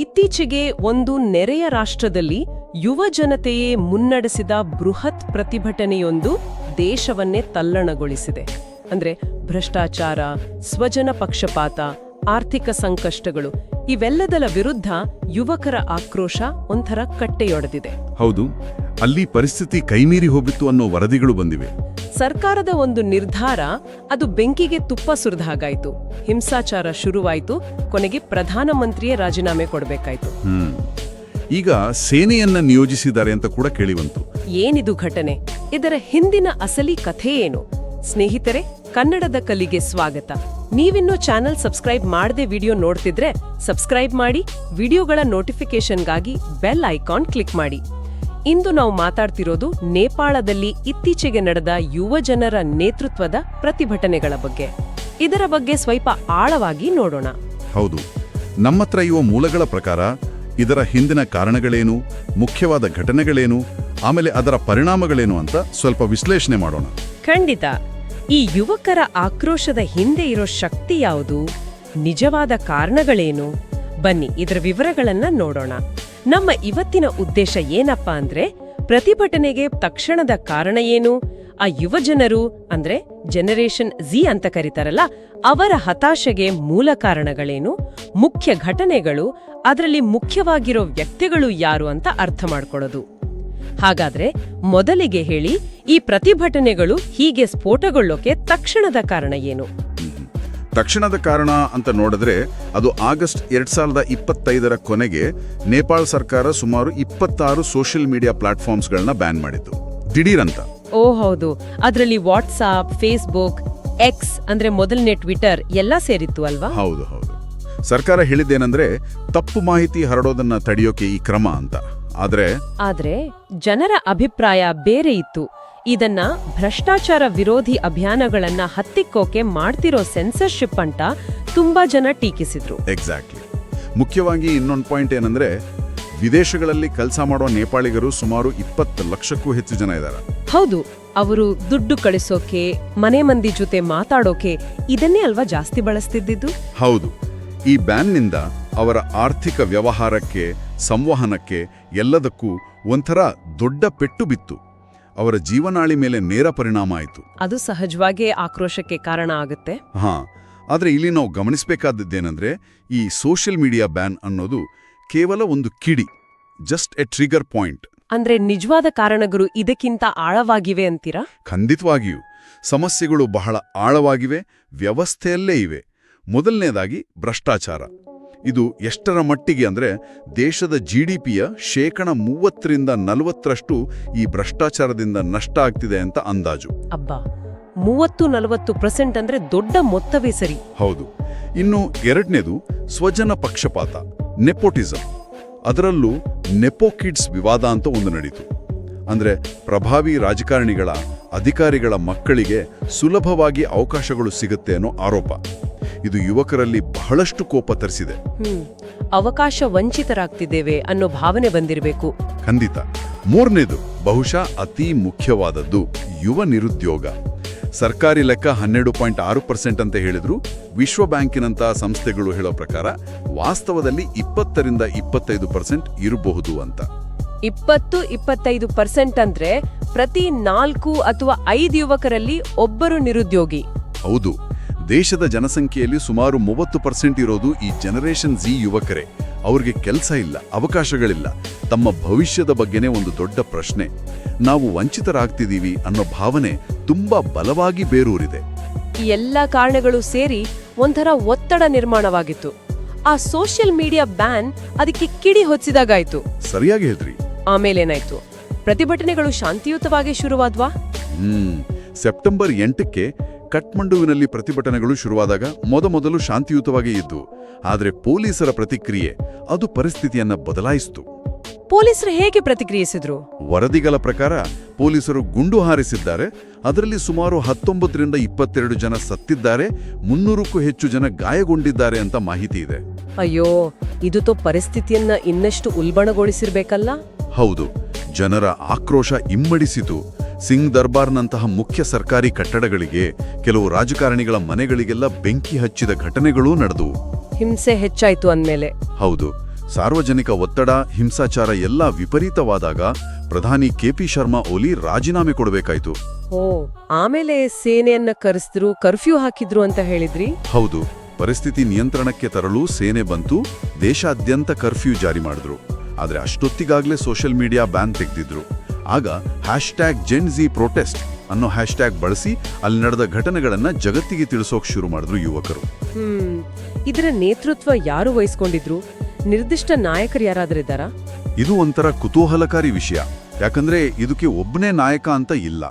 ಇತ್ತೀಚೆಗೆ ಒಂದು ನೆರೆಯ ರಾಷ್ಟ್ರದಲ್ಲಿ ಯುವ ಜನತೆಯೇ ಮುನ್ನಡೆಸಿದ ಬೃಹತ್ ಪ್ರತಿಭಟನೆಯೊಂದು ದೇಶವನ್ನೇ ತಲ್ಲಣಗೊಳಿಸಿದೆ. ಅಂದ್ರೆ ಭ್ರಷ್ಟಾಚಾರ, ಸ್ವಜನ ಪಕ್ಷಪಾತ, ಆರ್ಥಿಕ ಸಂಕಷ್ಟಗಳು, ಇವೆಲ್ಲದರ ವಿರುದ್ಧ ಯುವಕರ ಆಕ್ರೋಶ ಒಂಥರ ಕಟ್ಟೆಯೊಡೆದಿದೆ. ಹೌದು, ಅಲ್ಲಿ ಪರಿಸ್ಥಿತಿ ಕೈಮೀರಿ ಹೋಗಿತ್ತು ಅನ್ನೋ ವರದಿಗಳು ಬಂದಿವೆ. ಸರ್ಕಾರದ ಒಂದು ನಿರ್ಧಾರ ಅದು ಬೆಂಕಿಗೆ ತುಪ್ಪ ಸುರಿದ ಹಾಗಾಯ್ತು. ಹಿಂಸಾಚಾರ ಶುರುವಾಯಿತು. ಕೊನೆಗೆ ಪ್ರಧಾನಮಂತ್ರಿಯೇ ರಾಜೀನಾಮೆ ಕೊಡಬೇಕಾಯ್ತು. ಈಗ ಸೇನೆಯನ್ನ ನಿಯೋಜಿಸಿದ್ದಾರೆ ಅಂತ ಕೂಡ ಕೇಳಿವಂತು. ಏನಿದು ಘಟನೆ? ಇದರ ಹಿಂದಿನ ಅಸಲಿ ಕಥೆ ಏನು? ಸ್ನೇಹಿತರೆ ಕನ್ನಡದ ಕಲಿಗೆ ಸ್ವಾಗತ. ನೀವಿನ್ನೂ ಚಾನೆಲ್ ಸಬ್ಸ್ಕ್ರೈಬ್ ಮಾಡದೆ ವಿಡಿಯೋ ನೋಡ್ತಿದ್ರೆ ಸಬ್ಸ್ಕ್ರೈಬ್ ಮಾಡಿ ವಿಡಿಯೋಗಳ ನೋಟಿಫಿಕೇಶನ್ಗಾಗಿ ಬೆಲ್ ಐಕಾನ್ ಕ್ಲಿಕ್ ಮಾಡಿ. ಇಂದು ನಾವು ಮಾತಾಡ್ತಿರೋದು ನೇಪಾಳದಲ್ಲಿ ಇತ್ತೀಚೆಗೆ ನಡೆದ ಯುವ ಜನರ ನೇತೃತ್ವದ ಪ್ರತಿಭಟನೆಗಳ ಬಗ್ಗೆ. ಇದರ ಬಗ್ಗೆ ಸ್ವಲ್ಪ ಆಳವಾಗಿ ನೋಡೋಣ. ಹೌದು. ನಮ್ಮತ್ರ ಇರುವ ಮೂಲಗಳ ಪ್ರಕಾರ ಇದರ ಹಿಂದಿನ ಕಾರಣಗಳೇನು ಮುಖ್ಯವಾದ ಘಟನೆಗಳೇನು ಆಮೇಲೆ ಅದರ ಪರಿಣಾಮಗಳೇನು ಅಂತ ಸ್ವಲ್ಪ ವಿಶ್ಲೇಷಣೆ ಮಾಡೋಣ. ಖಂಡಿತ. ಈ ಯುವಕರ ಆಕ್ರೋಶದ ಹಿಂದೆ ಇರೋ ಶಕ್ತಿ ಯಾವುದು? ನಿಜವಾದ ಕಾರಣಗಳೇನು? ಬನ್ನಿ ಇದರ ವಿವರಗಳನ್ನ ನೋಡೋಣ. ನಮ್ಮ ಇವತ್ತಿನ ಉದ್ದೇಶ ಏನಪ್ಪಾ ಅಂದ್ರೆ ಪ್ರತಿಭಟನೆಗೆ ತಕ್ಷಣದ ಕಾರಣ ಏನು? ಆ ಯುವ ಜನರು ಅಂದ್ರೆ ಜನರೇಷನ್ ಝಿ ಅಂತ ಕರೀತಾರಲ್ಲ, ಅವರ ಹತಾಶೆಗೆ ಮೂಲ ಕಾರಣಗಳೇನು? ಮುಖ್ಯ ಘಟನೆಗಳು, ಅದರಲ್ಲಿ ಮುಖ್ಯವಾಗಿರೋ ವ್ಯಕ್ತಿಗಳು ಯಾರು ಅಂತ ಅರ್ಥ ಮಾಡ್ಕೊಳ್ಳೋದು. ಹಾಗಾದ್ರೆ ಮೊದಲಿಗೆ ಹೇಳಿ, ಈ ಪ್ರತಿಭಟನೆಗಳು ಹೀಗೆ ಸ್ಫೋಟಗೊಳ್ಳೋಕೆ ತಕ್ಷಣದ ಕಾರಣ ಏನು? ತಕ್ಷಣದ ಕಾರಣ ಅಂತ ನೋಡಿದ್ರೆ ಅದು ಆಗಸ್ಟ್ ಎರಡು ಸಾವಿರದ ಇಪ್ಪತ್ತೈದರ ಕೊನೆಗೆ ನೇಪಾಳ ಸರ್ಕಾರ ಸುಮಾರು ಇಪ್ಪತ್ತಾರು ಸೋಷಿಯಲ್ ಮೀಡಿಯಾ ಪ್ಲಾಟ್ಫಾರ್ಮ್ಸ್ಗಳನ್ನ ಬ್ಯಾನ್ ಮಾಡಿತ್ತು. ದಿಢೀರಂತ. ಓ ಹೌದು. ಅದರಲ್ಲಿ ವಾಟ್ಸಾಪ್ ಫೇಸ್ಬುಕ್ ಎಕ್ಸ್ ಅಂದ್ರೆ ಮೊದಲನೇ ಟ್ವಿಟರ್ ಎಲ್ಲ ಸೇರಿತ್ತು ಅಲ್ವಾ? ಹೌದು ಹೌದು. ಸರ್ಕಾರ ಹೇಳಿದ್ದೇನೆಂದ್ರೆ ತಪ್ಪು ಮಾಹಿತಿ ಹರಡೋದನ್ನ ತಡೆಯೋಕೆ ಈ ಕ್ರಮ ಅಂತ. ಆದ್ರೆ ಆದ್ರೆ ಜನರ ಅಭಿಪ್ರಾಯ ಬೇರೆ ಇತ್ತು. ಇದನ್ನ ಭ್ರಷ್ಟಾಚಾರ ವಿರೋಧಿ ಅಭಿಯಾನಗಳನ್ನ ಹತ್ತಿಕ್ಕೋಕೆ ಮಾಡ್ತಿರೋ ಸೆನ್ಸರ್ಶಿಪ್ ಅಂತ ತುಂಬಾ ಜನ ಟೀಕಿಸಿದ್ರು. ಎಕ್ಸಾಕ್ಟ್ಲಿ ಮುಖ್ಯವಾಗಿ ಇನ್ನೊಂದು ಪಾಯಿಂಟ್ ಏನಂದ್ರೆ ವಿದೇಶಗಳಲ್ಲಿ ಕೆಲಸ ಮಾಡುವ ನೇಪಾಳಿಗರು ಸುಮಾರು ಇಪ್ಪತ್ತು ಲಕ್ಷಕ್ಕೂ ಹೆಚ್ಚು ಜನ ಇದ್ದಾರೆ ಹೌದು ಅವರು ದುಡ್ಡು ಕಳಿಸೋಕೆ ಮನೆ ಮಂದಿ ಜೊತೆ ಮಾತಾಡೋಕೆ ಇದನ್ನೇ ಅಲ್ವಾ ಜಾಸ್ತಿ ಬಳಸ್ತಿದ್ದಿದ್ದು? ಹೌದು. ಈ ಬ್ಯಾನ್ನಿಂದ ಅವರ ಆರ್ಥಿಕ ವ್ಯವಹಾರಕ್ಕೆ ಸಂವಹನಕ್ಕೆ ಎಲ್ಲದಕ್ಕೂ ಒಂಥರ ದೊಡ್ಡ ಪೆಟ್ಟು ಬಿತ್ತು. ಅವರ ಜೀವನಾಳಿ ಮೇಲೆ ನೇರ ಪರಿಣಾಮ ಆಯಿತು. ಅದು ಸಹಜವಾಗಿ ಆಕ್ರೋಶಕ್ಕೆ ಕಾರಣ ಆಗುತ್ತೆ. ಹಾ ಆದರೆ ಇಲ್ಲಿ ನಾವು ಗಮನಿಸಬೇಕಾದದ್ದೇನೆಂದರೆ ಈ ಸೋಷಿಯಲ್ ಮೀಡಿಯಾ ಬ್ಯಾನ್ ಅನ್ನೋದು ಕೇವಲ ಒಂದು ಕಿಡಿ ಜಸ್ಟ್ ಎ ಟ್ರಿಗರ್ ಪಾಯಿಂಟ್ ಅಂದ್ರೆ ನಿಜವಾದ ಕಾರಣಗಳು ಇದಕ್ಕಿಂತ ಆಳವಾಗಿವೆ ಅಂತೀರಾ? ಖಂಡಿತವಾಗಿಯೂ ಸಮಸ್ಯೆಗಳು ಬಹಳ ಆಳವಾಗಿವೆ ವ್ಯವಸ್ಥೆಯಲ್ಲೇ ಇವೆ. ಮೊದಲನೇದಾಗಿ ಭ್ರಷ್ಟಾಚಾರ. ಇದು ಎಷ್ಟರ ಮಟ್ಟಿಗೆ ಅಂದರೆ ದೇಶದ ಜಿ ಡಿ ಪಿಯ ಶೇಕಡ ಮೂವತ್ತರಿಂದ ನಲವತ್ತರಷ್ಟು ಈ ಭ್ರಷ್ಟಾಚಾರದಿಂದ ನಷ್ಟ ಆಗ್ತಿದೆ ಅಂತ ಅಂದಾಜು. ಅಬ್ಬಾ ಮೂವತ್ತು ನಲವತ್ತು ಪರ್ಸೆಂಟ್ ಅಂದರೆ ದೊಡ್ಡ ಮೊತ್ತವೇ ಸರಿ. ಹೌದು. ಇನ್ನು ಎರಡನೇದು ಸ್ವಜನ ಪಕ್ಷಪಾತ ನೆಪೋಟಿಸಂ. ಅದರಲ್ಲೂ ನೆಪೋಕಿಡ್ಸ್ ವಿವಾದ ಅಂತ ಒಂದು ನಡೀತು. ಅಂದರೆ ಪ್ರಭಾವಿ ರಾಜಕಾರಣಿಗಳ ಅಧಿಕಾರಿಗಳ ಮಕ್ಕಳಿಗೆ ಸುಲಭವಾಗಿ ಅವಕಾಶಗಳು ಸಿಗುತ್ತೆ ಅನ್ನೋ ಆರೋಪ. ಇದು ಯುವಕರಲ್ಲಿ ಬಹಳಷ್ಟು ಕೋಪ ತರಿಸಿದೆ. ಅವಕಾಶ ವಂಚಿತರಾಗ್ತಿದ್ದೇವೆ ಅನ್ನೋ ಭಾವನೆ ಬಂದಿರಬೇಕು. ಖಂಡಿತ. ಮೂರನೇದು ಬಹುಶಃ ಅತಿ ಮುಖ್ಯವಾದದ್ದು ಯುವ ನಿರುದ್ಯೋಗ. ಸರ್ಕಾರಿ ಲೆಕ್ಕ ಹನ್ನೆರಡು ಪಾಯಿಂಟ್ ಆರು ಪರ್ಸೆಂಟ್ ಅಂತ ಹೇಳಿದ್ರು. ವಿಶ್ವ ಬ್ಯಾಂಕಿನಂತಹ ಸಂಸ್ಥೆಗಳು ಹೇಳೋ ಪ್ರಕಾರ ವಾಸ್ತವದಲ್ಲಿ ಇಪ್ಪತ್ತರಿಂದ ಇಪ್ಪತ್ತೈದು ಪರ್ಸೆಂಟ್ ಇರಬಹುದು ಅಂತ. ಇಪ್ಪತ್ತು ಇಪ್ಪತ್ತೈದು ಪರ್ಸೆಂಟ್ ಅಂದ್ರೆ ಪ್ರತಿ ನಾಲ್ಕು ಅಥವಾ ಐದು ಯುವಕರಲ್ಲಿ ಒಬ್ಬರು ನಿರುದ್ಯೋಗಿ. ಹೌದು. ದೇಶದ ಜನಸಂಖ್ಯೆಯಲ್ಲಿ ಸುಮಾರು ಮೂವತ್ತು ಪರ್ಸೆಂಟ್ ಇರೋದು ಈ ಜನರೇಷನ್ ಜಿ ಯುವಕರೇ. ಅವ್ರಿಗೆ ಕೆಲಸ ಇಲ್ಲ ಅವಕಾಶಗಳಿಲ್ಲ. ತಮ್ಮ ಭವಿಷ್ಯದ ಬಗ್ಗೆನೇ ಒಂದು ದೊಡ್ಡ ಪ್ರಶ್ನೆ. ನಾವು ವಂಚಿತರಾಗ್ತಿದ್ದೀವಿ ಅನ್ನೋ ಭಾವನೆ ತುಂಬಾ ಬಲವಾಗಿ ಬೇರೂರಿದೆ. ಈ ಎಲ್ಲ ಕಾರಣಗಳು ಸೇರಿ ಒಂಥರ ಒತ್ತಡ ನಿರ್ಮಾಣವಾಗಿತ್ತು. ಆ ಸೋಷಿಯಲ್ ಮೀಡಿಯಾ ಬ್ಯಾನ್ ಅದಕ್ಕೆ ಕಿಡಿ ಹೊಚ್ಚಿದಾಗಾಯ್ತು ಸರಿಯಾಗಿ ಹೇಳ್ರಿ ಆಮೇಲೇನಾಯ್ತು? ಪ್ರತಿಭಟನೆಗಳು ಶಾಂತಿಯುತವಾಗಿ ಶುರುವಾದ್ವಾ? ಹ್ಮ್. ಸೆಪ್ಟೆಂಬರ್ ಎಂಟಕ್ಕೆ ಕಠ್ಮಂಡುವಿನಲ್ಲಿ ಪ್ರತಿಭಟನೆಗಳು ಶುರುವಾದಾಗ ಮೊದಮೊದಲು ಶಾಂತಿಯುತವಾಗಿ ಇದ್ದು ಆದರೆ ಪೊಲೀಸರ ಪ್ರತಿಕ್ರಿಯೆ ಅದು ಪರಿಸ್ಥಿತಿಯನ್ನ ಬದಲಾಯಿಸಿತು. ಪೊಲೀಸರು ಹೇಗೆ ಪ್ರತಿಕ್ರಿಯಿಸಿದ್ರು? ವರದಿಗಳ ಪ್ರಕಾರ ಪೊಲೀಸರು ಗುಂಡು ಹಾರಿಸಿದ್ದಾರೆ ಅದರಲ್ಲಿ ಸುಮಾರು ಹತ್ತೊಂಬತ್ತರಿಂದ ಇಪ್ಪತ್ತೆರಡು ಜನ ಸತ್ತಿದ್ದಾರೆ ಮುನ್ನೂರಕ್ಕೂ ಹೆಚ್ಚು ಜನ ಗಾಯಗೊಂಡಿದ್ದಾರೆ ಅಂತ ಮಾಹಿತಿ ಇದೆ. ಅಯ್ಯೋ ಇದು ತೋ ಪರಿಸ್ಥಿತಿಯನ್ನ ಇನ್ನಷ್ಟು ಉಲ್ಬಣಗೊಳಿಸಿರ್ಬೇಕಲ್ಲ? ಹೌದು ಜನರ ಆಕ್ರೋಶ ಇಮ್ಮಡಿಸಿತು. ಸಿಂಗ್ ದರ್ಬಾರ್ನಂತಹ ಮುಖ್ಯ ಸರ್ಕಾರಿ ಕಟ್ಟಡಗಳಿಗೆ ಕೆಲವು ರಾಜಕಾರಣಿಗಳ ಮನೆಗಳಿಗೆಲ್ಲ ಬೆಂಕಿ ಹಚ್ಚಿದ ಘಟನೆಗಳೂ ನಡೆದವು. ಹಿಂಸೆ ಹೆಚ್ಚಾಯಿತು ಅಂದಮೇಲೆ. ಹೌದು ಸಾರ್ವಜನಿಕ ಒತ್ತಡ ಹಿಂಸಾಚಾರ ಎಲ್ಲ ವಿಪರೀತವಾದಾಗ ಪ್ರಧಾನಿ ಕೆಪಿ ಶರ್ಮಾ ಓಲಿ ರಾಜೀನಾಮೆ ಕೊಡಬೇಕಾಯ್ತು. ಓ ಆಮೇಲೆ ಸೇನೆಯನ್ನ ಕರೆಸಿದ್ರು ಕರ್ಫ್ಯೂ ಹಾಕಿದ್ರು ಅಂತ ಹೇಳಿದ್ರಿ? ಹೌದು ಪರಿಸ್ಥಿತಿ ನಿಯಂತ್ರಣಕ್ಕೆ ತರಲು ಸೇನೆ ಬಂತು ದೇಶಾದ್ಯಂತ ಕರ್ಫ್ಯೂ ಜಾರಿ ಮಾಡಿದ್ರು. ಆದ್ರೆ ಅಷ್ಟೊತ್ತಿಗಾಗ್ಲೇ ಸೋಷಿಯಲ್ ಮೀಡಿಯಾ ಬ್ಯಾನ್ ತೆಗೆದಿದ್ರು. ಆಗ ಹ್ಯಾಶ್ಟ್ಯಾಗ್ ಜೆನ್ ಜಿ ಪ್ರೊಟೆಸ್ಟ್ ಅನ್ನೋ ಹ್ಯಾಶ್ಟ್ಯಾಗ್ ಬಳಸಿ ಅಲ್ಲಿ ನಡೆದ ಘಟನೆಗಳನ್ನ ಜಗತ್ತಿಗೆ ತಿಳಿಸೋಕ್ ಶುರು ಮಾಡಿದ್ರು ಯುವಕರು. ಇದರ ನೇತೃತ್ವ ಯಾರು ವಹಿಸ್ಕೊಂಡಿದ್ರು? ನಿರ್ದಿಷ್ಟ ನಾಯಕರು ಯಾರಾದ್ರಿದ್ದಾರಾ ಇದು ಒಂಥರ ಕುತೂಹಲಕಾರಿ ವಿಷಯ. ಯಾಕಂದ್ರೆ ಇದಕ್ಕೆ ಒಬ್ಬನೇ ನಾಯಕ ಅಂತ ಇಲ್ಲ.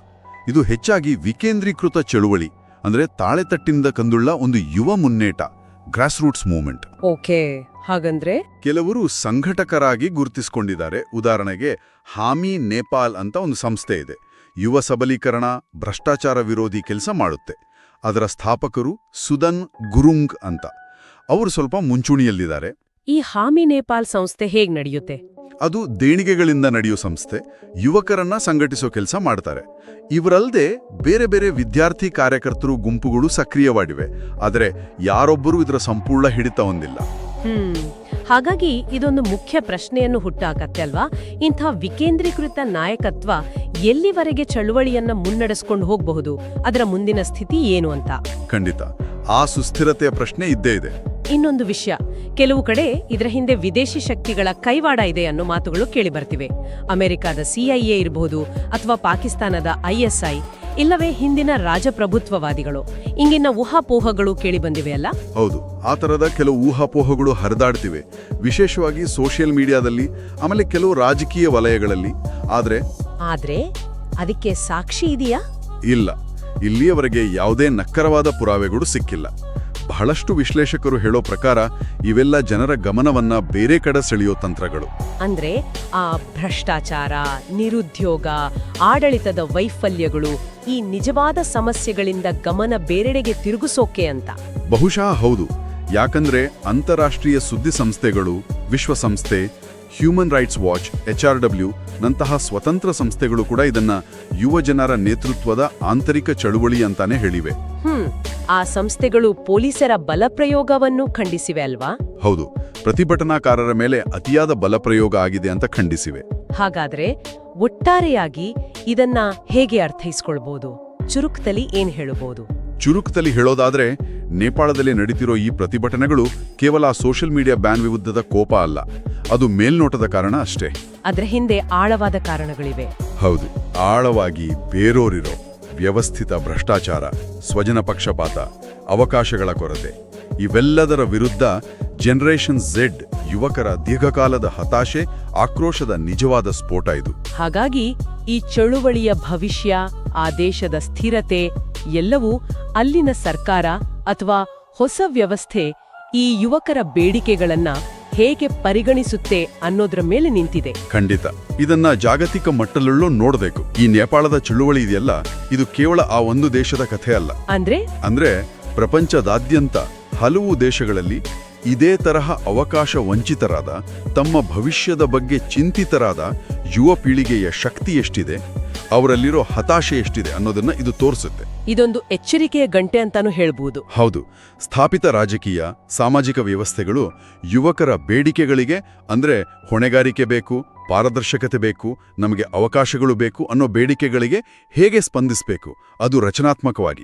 ಇದು ಹೆಚ್ಚಾಗಿ ವಿಕೇಂದ್ರೀಕೃತ ಚಳುವಳಿ ಅಂದ್ರೆ ತಾಳೆತಟ್ಟಿಂದ ಕಂದುಳ್ಳ ಒಂದು ಯುವ ಮುನ್ನೇಟ. ಗ್ರಾಸ್ ರೂಟ್ಸ್ ಮೂವ್ಮೆಂಟ್ ಓಕೆ ಹಾಗಂದ್ರೆ? ಕೆಲವರು ಸಂಘಟಕರಾಗಿ ಗುರುತಿಸಿಕೊಂಡಿದ್ದಾರೆ. ಉದಾಹರಣೆಗೆ ಹಾಮಿ ನೇಪಾಲ್ ಅಂತ ಒಂದು ಸಂಸ್ಥೆ ಇದೆ. ಯುವ ಸಬಲೀಕರಣ ಭ್ರಷ್ಟಾಚಾರ ವಿರೋಧಿ ಕೆಲಸ ಮಾಡುತ್ತೆ. ಅದರ ಸ್ಥಾಪಕರು ಸುದನ್ ಗುರುಂಗ್ ಅಂತ. ಅವರು ಸ್ವಲ್ಪ ಮುಂಚೂಣಿಯಲ್ಲಿದ್ದಾರೆ. ಈ ಹಾಮಿ ನೇಪಾಲ್ ಸಂಸ್ಥೆ ಹೇಗೆ ನಡೆಯುತ್ತೆ? ಅದು ದೇಣಿಗೆಗಳಿಂದ ನಡೆಯೋ ಸಂಸ್ಥೆ ಯುವಕರನ್ನ ಸಂಘಟಿಸೋ ಕೆಲಸ ಮಾಡ್ತಾರೆ. ಇವರಲ್ಲದೆ ಬೇರೆ ಬೇರೆ ವಿದ್ಯಾರ್ಥಿ ಕಾರ್ಯಕರ್ತರು ಗುಂಪುಗಳು ಸಕ್ರಿಯವಾಗಿವೆ ಆದರೆ ಯಾರೊಬ್ಬರೂ ಇದರ ಸಂಪೂರ್ಣ ಹಿಡಿತ ಹೊಂದಿಲ್ಲ. ಹ್ಮ್ ಹಾಗಾಗಿ ಇದೊಂದು ಮುಖ್ಯ ಪ್ರಶ್ನೆಯನ್ನು ಹುಟ್ಟಾಕತ್ತೆ ಅಲ್ವಾ? ಇಂಥ ವಿಕೇಂದ್ರೀಕೃತ ನಾಯಕತ್ವ ಎಲ್ಲಿವರೆಗೆ ಚಳುವಳಿಯನ್ನ ಮುನ್ನಡೆಸ್ಕೊಂಡು ಹೋಗಬಹುದು? ಅದರ ಮುಂದಿನ ಸ್ಥಿತಿ ಏನು ಅಂತ? ಖಂಡಿತ. ಆ ಸುಸ್ಥಿರತೆಯ ಪ್ರಶ್ನೆ ಇದ್ದೇ ಇದೆ. ಇನ್ನೊಂದು ವಿಷಯ. ಕೆಲವು ಕಡೆ ಇದರ ಹಿಂದೆ ವಿದೇಶಿ ಶಕ್ತಿಗಳ ಕೈವಾಡ ಇದೆ ಅನ್ನೋ ಮಾತುಗಳು ಕೇಳಿಬರ್ತಿವೆ. ಅಮೆರಿಕದ ಸಿಐಎ ಇರಬಹುದು ಅಥವಾ ಪಾಕಿಸ್ತಾನದ ಐಎಸ್ಐ ಇಲ್ಲವೇ ಹಿಂದಿನ ರಾಜಪ್ರಭುತ್ವವಾದಿಗಳು. ಇಂಗಿನ ಊಹಾಪೋಹಗಳು ಕೇಳಿಬಂದಿವೆ ಅಲ್ಲ? ಹೌದು ಆ ತರದ ಕೆಲವು ಊಹಾಪೋಹಗಳು ಹರಿದಾಡ್ತಿವೆ. ವಿಶೇಷವಾಗಿ ಸೋಷಿಯಲ್ ಮೀಡಿಯಾದಲ್ಲಿ ಆಮೇಲೆ ಕೆಲವು ರಾಜಕೀಯ ವಲಯಗಳಲ್ಲಿ. ಆದ್ರೆ? ಆದ್ರೆ ಅದಕ್ಕೆ ಸಾಕ್ಷಿ ಇದೆಯಾ? ಇಲ್ಲ. ಇಲ್ಲಿಯವರೆಗೆ ಯಾವುದೇ ನಕ್ಕರವಾದ ಪುರಾವೆಗಳು ಸಿಕ್ಕಿಲ್ಲ. ಬಹಳಷ್ಟು ವಿಶ್ಲೇಷಕರು ಹೇಳೋ ಪ್ರಕಾರ ಇವೆಲ್ಲ ಜನರ ಗಮನವನ್ನ ಬೇರೆ ಕಡೆ ಸೆಳೆಯೋ ತಂತ್ರಗಳು. ಅಂದ್ರೆ ಆ ಭ್ರಷ್ಟಾಚಾರ ನಿರುದ್ಯೋಗ ಆಡಳಿತದ ವೈಫಲ್ಯಗಳು ಈ ನಿಜವಾದ ಸಮಸ್ಯೆಗಳಿಂದ ಗಮನ ಬೇರೆಡೆಗೆ ತಿರುಗಿಸೋಕೆ ಅಂತ. ಬಹುಶಃ ಹೌದು. ಯಾಕಂದ್ರೆ ಅಂತಾರಾಷ್ಟ್ರೀಯ ಸುದ್ದಿ ಸಂಸ್ಥೆಗಳು ವಿಶ್ವಸಂಸ್ಥೆ ಹ್ಯೂಮನ್ ರೈಟ್ಸ್ ವಾಚ್ ಎಚ್ಆರ್ಡಬ್ಲ್ಯೂ ನಂತಹ ಸ್ವತಂತ್ರ ಸಂಸ್ಥೆಗಳು ಕೂಡ ಇದನ್ನ ಯುವ ಜನರ ನೇತೃತ್ವದ ಆಂತರಿಕ ಚಳುವಳಿ ಅಂತಾನೆ ಹೇಳಿವೆ. ಆ ಸಂಸ್ಥೆಗಳು ಪೊಲೀಸರ ಬಲಪ್ರಯೋಗವನ್ನು ಖಂಡಿಸಿವೆ ಅಲ್ವಾ? ಹೌದು. ಪ್ರತಿಭಟನಾಕಾರರ ಮೇಲೆ ಅತಿಯಾದ ಬಲಪ್ರಯೋಗ ಆಗಿದೆ ಅಂತ ಖಂಡಿಸಿವೆ. ಹಾಗಾದ್ರೆ ಒಟ್ಟಾರೆಯಾಗಿ ಇದನ್ನ ಹೇಗೆ ಅರ್ಥೈಸ್ಕೊಳ್ಬಹುದು ಚುರುಕ್ತಲಿ ಏನ್ ಹೇಳಬಹುದು? ಚುರುಕ್ತಲಿ ಹೇಳೋದಾದ್ರೆ ನೇಪಾಳದಲ್ಲಿ ನಡೀತಿರೋ ಈ ಪ್ರತಿಭಟನೆಗಳು ಕೇವಲ ಸೋಷಿಯಲ್ ಮೀಡಿಯಾ ಬ್ಯಾನ್ ವಿರುದ್ಧದ ಕೋಪ ಅಲ್ಲ. ಅದು ಮೇಲ್ನೋಟದ ಕಾರಣ ಅಷ್ಟೇ. ಅದರ ಹಿಂದೆ ಆಳವಾದ ಕಾರಣಗಳಿವೆ. ಹೌದು. ಆಳವಾಗಿ ಬೇರೋರಿರೋ. ವ್ಯವಸ್ಥಿತ ಭ್ರಷ್ಟಾಚಾರ, ಸ್ವಜನ ಪಕ್ಷಪಾತ, ಅವಕಾಶಗಳ ಕೊರತೆ, ಇವೆಲ್ಲದರ ವಿರುದ್ಧ ಜನರೇಷನ್ ಝೆಡ್ ಯುವಕರ ದೀರ್ಘಕಾಲದ ಹತಾಶೆ, ಆಕ್ರೋಶದ ನಿಜವಾದ ಸ್ಫೋಟ ಇದು. ಹಾಗಾಗಿ ಈ ಚಳುವಳಿಯ ಭವಿಷ್ಯ, ಆ ದೇಶದ ಸ್ಥಿರತೆ ಎಲ್ಲವೂ ಅಲ್ಲಿನ ಸರ್ಕಾರ ಅಥವಾ ಹೊಸ ವ್ಯವಸ್ಥೆ ಈ ಯುವಕರ ಬೇಡಿಕೆಗಳನ್ನ ಹೇಗೆ ಪರಿಗಣಿಸುತ್ತೆ ಅನ್ನೋದ್ರ ಮೇಲೆ ನಿಂತಿದೆ. ಖಂಡಿತ. ಇದನ್ನ ಜಾಗತಿಕ ಮಟ್ಟದಲ್ಲೂ ನೋಡಬೇಕು. ಈ ನೇಪಾಳದ ಚಳುವಳಿ ಇದೆಯಲ್ಲ ಇದು ಕೇವಲ ಆ ಒಂದು ದೇಶದ ಕಥೆ ಅಲ್ಲ. ಅಂದ್ರೆ? ಅಂದ್ರೆ ಪ್ರಪಂಚದಾದ್ಯಂತ ಹಲವು ದೇಶಗಳಲ್ಲಿ ಇದೇ ತರಹ ಅವಕಾಶ ವಂಚಿತರಾದ ತಮ್ಮ ಭವಿಷ್ಯದ ಬಗ್ಗೆ ಚಿಂತಿತರಾದ ಯುವ ಪೀಳಿಗೆಯ ಶಕ್ತಿ ಎಷ್ಟಿದೆ ಅವರಲ್ಲಿರೋ ಹತಾಶೆ ಎಷ್ಟಿದೆ ಅನ್ನೋದನ್ನ ಇದು ತೋರಿಸುತ್ತೆ. ಇದೊಂದು ಎಚ್ಚರಿಕೆಯ ಗಂಟೆ ಅಂತಾನು ಹೇಳಬಹುದು ಹೌದು. ಸ್ಥಾಪಿತ ರಾಜಕೀಯ ಸಾಮಾಜಿಕ ವ್ಯವಸ್ಥೆಗಳು ಯುವಕರ ಬೇಡಿಕೆಗಳಿಗೆ ಅಂದ್ರೆ ಹೊಣೆಗಾರಿಕೆ ಬೇಕು ಪಾರದರ್ಶಕತೆ ಬೇಕು ನಮಗೆ ಅವಕಾಶಗಳು ಬೇಕು ಅನ್ನೋ ಬೇಡಿಕೆಗಳಿಗೆ ಹೇಗೆ ಸ್ಪಂದಿಸಬೇಕು? ಅದು ರಚನಾತ್ಮಕವಾಗಿ.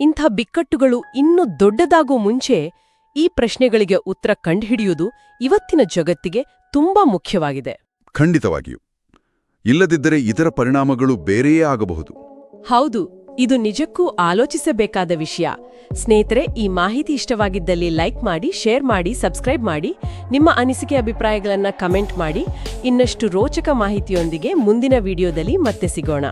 ಇಂಥ ಬಿಕ್ಕಟ್ಟುಗಳು ಇನ್ನೂ ದೊಡ್ಡದಾಗೋ ಮುಂಚೆ ಈ ಪ್ರಶ್ನೆಗಳಿಗೆ ಉತ್ತರ ಕಂಡುಹಿಡಿಯುವುದು ಇವತ್ತಿನ ಜಗತ್ತಿಗೆ ತುಂಬಾ ಮುಖ್ಯವಾಗಿದೆ. ಖಂಡಿತವಾಗಿಯೂ. ಇಲ್ಲದಿದ್ದರೆ ಇದರ ಪರಿಣಾಮಗಳು ಬೇರೆಯೇ ಆಗಬಹುದು. ಹೌದು. ಇದು ನಿಜಕ್ಕೂ ಆಲೋಚಿಸಬೇಕಾದ ವಿಷಯ. ಸ್ನೇಹಿತರೆ, ಈ ಮಾಹಿತಿ ಇಷ್ಟವಾಗಿದ್ದಲ್ಲಿ ಲೈಕ್ ಮಾಡಿ, ಶೇರ್ ಮಾಡಿ, ಸಬ್ಸ್ಕ್ರೈಬ್ ಮಾಡಿ, ನಿಮ್ಮ ಅನಿಸಿಕೆ ಅಭಿಪ್ರಾಯಗಳನ್ನು ಕಮೆಂಟ್ ಮಾಡಿ. ಇನ್ನಷ್ಟು ರೋಚಕ ಮಾಹಿತಿಯೊಂದಿಗೆ ಮುಂದಿನ ವಿಡಿಯೋದಲ್ಲಿ ಮತ್ತೆ ಸಿಗೋಣ.